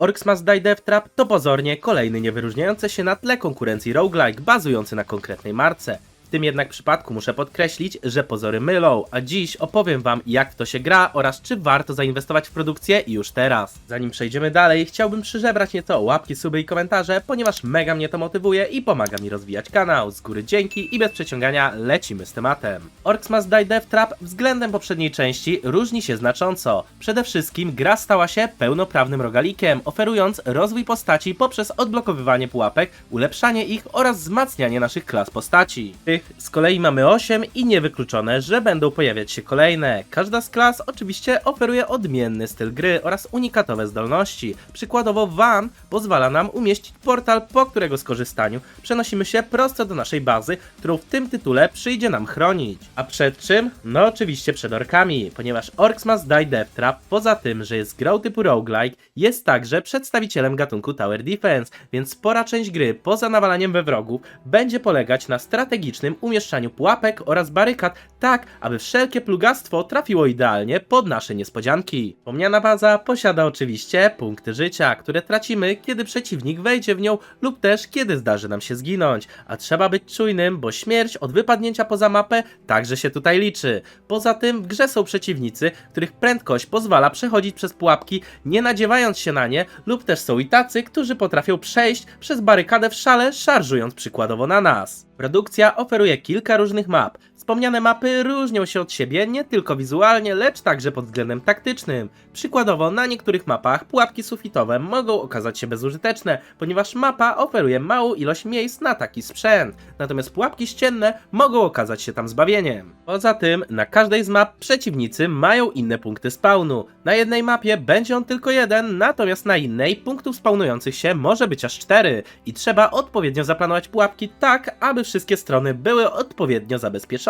Orcs Die Death Trap to pozornie kolejny niewyróżniający się na tle konkurencji roguelike bazujący na konkretnej marce. W tym jednak przypadku muszę podkreślić, że pozory mylą, a dziś opowiem wam jak w to się gra oraz czy warto zainwestować w produkcję już teraz. Zanim przejdziemy dalej, chciałbym przyżebrać nieco łapki, suby i komentarze, ponieważ mega mnie to motywuje i pomaga mi rozwijać kanał. Z góry dzięki i bez przeciągania lecimy z tematem. Orcs Must Die Death Trap względem poprzedniej części różni się znacząco. Przede wszystkim gra stała się pełnoprawnym rogalikiem, oferując rozwój postaci poprzez odblokowywanie pułapek, ulepszanie ich oraz wzmacnianie naszych klas postaci. Tych z kolei mamy 8 i niewykluczone, że będą pojawiać się kolejne. Każda z klas oczywiście oferuje odmienny styl gry oraz unikatowe zdolności. Przykładowo Van pozwala nam umieścić portal, po którego skorzystaniu przenosimy się prosto do naszej bazy, którą w tym tytule przyjdzie nam chronić. A przed czym? No oczywiście przed orkami, ponieważ Orcs Must Die Death Trap, poza tym, że jest grą typu roguelike, jest także przedstawicielem gatunku Tower Defense, więc spora część gry, poza nawalaniem we wrogów, będzie polegać na strategicznym umieszczaniu pułapek oraz barykad, tak aby wszelkie plugastwo trafiło idealnie pod nasze niespodzianki. Wspomniana baza posiada oczywiście punkty życia, które tracimy, kiedy przeciwnik wejdzie w nią lub też kiedy zdarzy nam się zginąć, a trzeba być czujnym, bo śmierć od wypadnięcia poza mapę także się tutaj liczy. Poza tym w grze są przeciwnicy, których prędkość pozwala przechodzić przez pułapki, nie nadziewając się na nie, lub też są i tacy, którzy potrafią przejść przez barykadę w szale, szarżując przykładowo na nas. Produkcja oferuje kilka różnych map. Wspomniane mapy różnią się od siebie nie tylko wizualnie, lecz także pod względem taktycznym. Przykładowo na niektórych mapach pułapki sufitowe mogą okazać się bezużyteczne, ponieważ mapa oferuje małą ilość miejsc na taki sprzęt. Natomiast pułapki ścienne mogą okazać się tam zbawieniem. Poza tym na każdej z map przeciwnicy mają inne punkty spawnu. Na jednej mapie będzie on tylko jeden, natomiast na innej punktów spawnujących się może być aż cztery i trzeba odpowiednio zaplanować pułapki tak, aby wszystkie strony były odpowiednio zabezpieczone.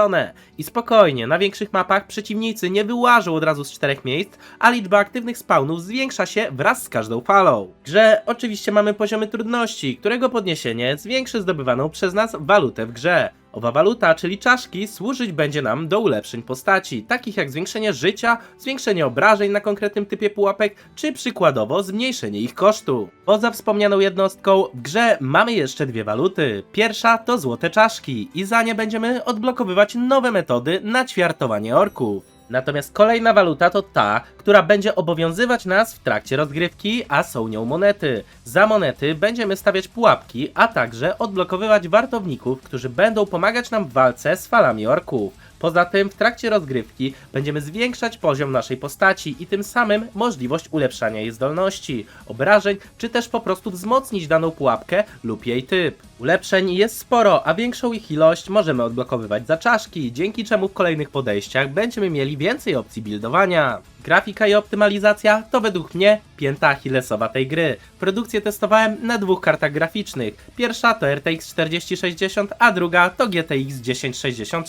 I spokojnie, na większych mapach przeciwnicy nie wyłażą od razu z czterech miejsc, a liczba aktywnych spawnów zwiększa się wraz z każdą falą. W grze oczywiście mamy poziomy trudności, którego podniesienie zwiększy zdobywaną przez nas walutę w grze. Owa waluta, czyli czaszki, służyć będzie nam do ulepszeń postaci, takich jak zwiększenie życia, zwiększenie obrażeń na konkretnym typie pułapek, czy przykładowo zmniejszenie ich kosztu. Poza wspomnianą jednostką, w grze mamy jeszcze dwie waluty. Pierwsza to złote czaszki i za nie będziemy odblokowywać nowe metody na ćwiartowanie orków. Natomiast kolejna waluta to ta, która będzie obowiązywać nas w trakcie rozgrywki, a są nią monety. Za monety będziemy stawiać pułapki, a także odblokowywać wartowników, którzy będą pomagać nam w walce z falami orków. Poza tym w trakcie rozgrywki będziemy zwiększać poziom naszej postaci i tym samym możliwość ulepszania jej zdolności, obrażeń, czy też po prostu wzmocnić daną pułapkę lub jej typ. Ulepszeń jest sporo, a większą ich ilość możemy odblokowywać za czaszki, dzięki czemu w kolejnych podejściach będziemy mieli więcej opcji buildowania. Grafika i optymalizacja to według mnie pięta achillesowa tej gry. Produkcję testowałem na dwóch kartach graficznych. Pierwsza to RTX 4060, a druga to GTX 1060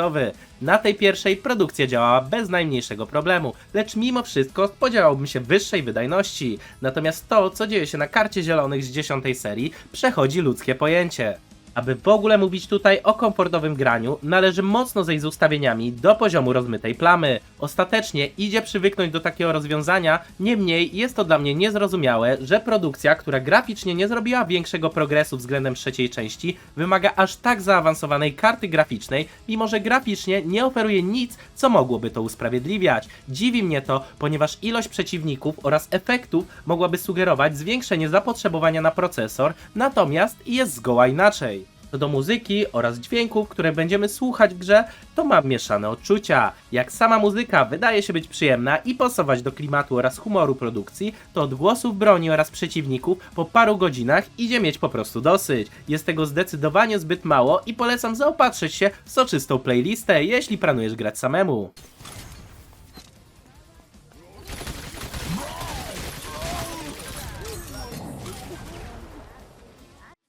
6GB. Na tej pierwszej produkcja działała bez najmniejszego problemu, lecz mimo wszystko spodziewałbym się wyższej wydajności. Natomiast to, co dzieje się na karcie zielonych z 10 serii, przechodzi ludzkie pojęcie. Aby w ogóle mówić tutaj o komfortowym graniu, należy mocno zejść z ustawieniami do poziomu rozmytej plamy. Ostatecznie idzie przywyknąć do takiego rozwiązania, niemniej jest to dla mnie niezrozumiałe, że produkcja, która graficznie nie zrobiła większego progresu względem trzeciej części, wymaga aż tak zaawansowanej karty graficznej, mimo że graficznie nie oferuje nic, co mogłoby to usprawiedliwiać. Dziwi mnie to, ponieważ ilość przeciwników oraz efektów mogłaby sugerować zwiększenie zapotrzebowania na procesor, natomiast jest zgoła inaczej. Co do muzyki oraz dźwięków, które będziemy słuchać w grze, to mam mieszane odczucia. Jak sama muzyka wydaje się być przyjemna i pasować do klimatu oraz humoru produkcji, to od głosów broni oraz przeciwników po paru godzinach idzie mieć po prostu dosyć. Jest tego zdecydowanie zbyt mało i polecam zaopatrzyć się w soczystą playlistę, jeśli planujesz grać samemu.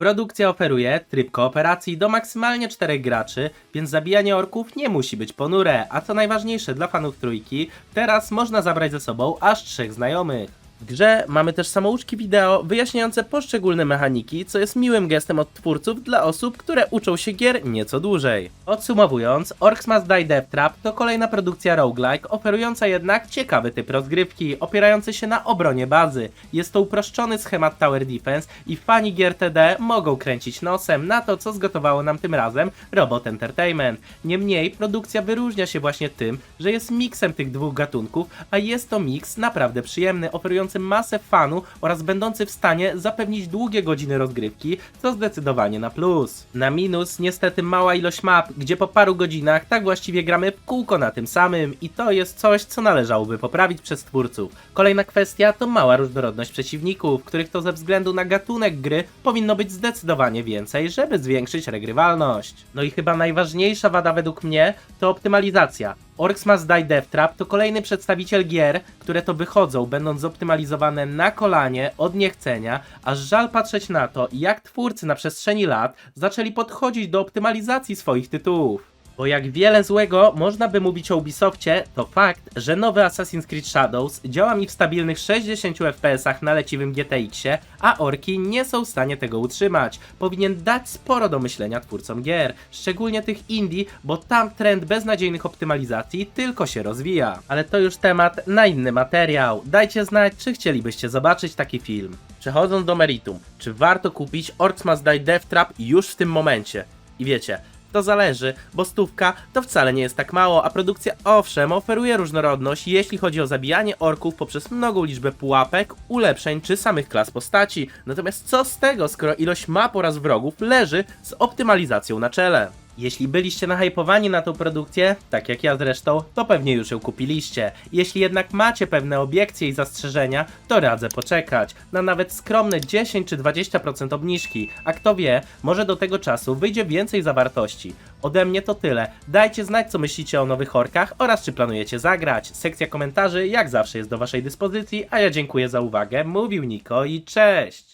Produkcja oferuje tryb kooperacji do maksymalnie 4 graczy, więc zabijanie orków nie musi być ponure, a co najważniejsze dla fanów trójki, teraz można zabrać ze sobą aż 3 znajomych. W grze mamy też samouczki wideo wyjaśniające poszczególne mechaniki, co jest miłym gestem od twórców dla osób, które uczą się gier nieco dłużej. Podsumowując, Orcs Must Die Death Trap to kolejna produkcja roguelike, oferująca jednak ciekawy typ rozgrywki, opierający się na obronie bazy. Jest to uproszczony schemat Tower Defense i fani gier TD mogą kręcić nosem na to, co zgotowało nam tym razem Robot Entertainment. Niemniej produkcja wyróżnia się właśnie tym, że jest miksem tych dwóch gatunków, a jest to miks naprawdę przyjemny, oferujący masę fanu oraz będący w stanie zapewnić długie godziny rozgrywki, co zdecydowanie na plus. Na minus niestety mała ilość map, gdzie po paru godzinach tak właściwie gramy w kółko na tym samym i to jest coś, co należałoby poprawić przez twórców. Kolejna kwestia to mała różnorodność przeciwników, których to ze względu na gatunek gry powinno być zdecydowanie więcej, żeby zwiększyć regrywalność. No i chyba najważniejsza wada według mnie to optymalizacja. Orcs Must Die Death Trap to kolejny przedstawiciel gier, które to wychodzą, będąc zoptymalizowane na kolanie, od niechcenia, aż żal patrzeć na to, jak twórcy na przestrzeni lat zaczęli podchodzić do optymalizacji swoich tytułów. Bo jak wiele złego można by mówić o Ubisoftie, to fakt, że nowy Assassin's Creed Shadows działa mi w stabilnych 60 FPS na leciwym GTX-ie, a orki nie są w stanie tego utrzymać. Powinien dać sporo do myślenia twórcom gier, szczególnie tych indie, bo tam trend beznadziejnych optymalizacji tylko się rozwija. Ale to już temat na inny materiał. Dajcie znać, czy chcielibyście zobaczyć taki film. Przechodząc do meritum, czy warto kupić Orcs Must Die Death Trap już w tym momencie? I wiecie, to zależy, bo stówka to wcale nie jest tak mało, a produkcja owszem oferuje różnorodność, jeśli chodzi o zabijanie orków poprzez mnogą liczbę pułapek, ulepszeń czy samych klas postaci. Natomiast co z tego, skoro ilość map oraz wrogów leży z optymalizacją na czele? Jeśli byliście nahypowani na tą produkcję, tak jak ja zresztą, to pewnie już ją kupiliście. Jeśli jednak macie pewne obiekcje i zastrzeżenia, to radzę poczekać na nawet skromne 10 czy 20% obniżki, a kto wie, może do tego czasu wyjdzie więcej zawartości. Ode mnie to tyle. Dajcie znać co myślicie o nowych orkach oraz czy planujecie zagrać. Sekcja komentarzy jak zawsze jest do waszej dyspozycji, a ja dziękuję za uwagę. Mówił Niko i cześć!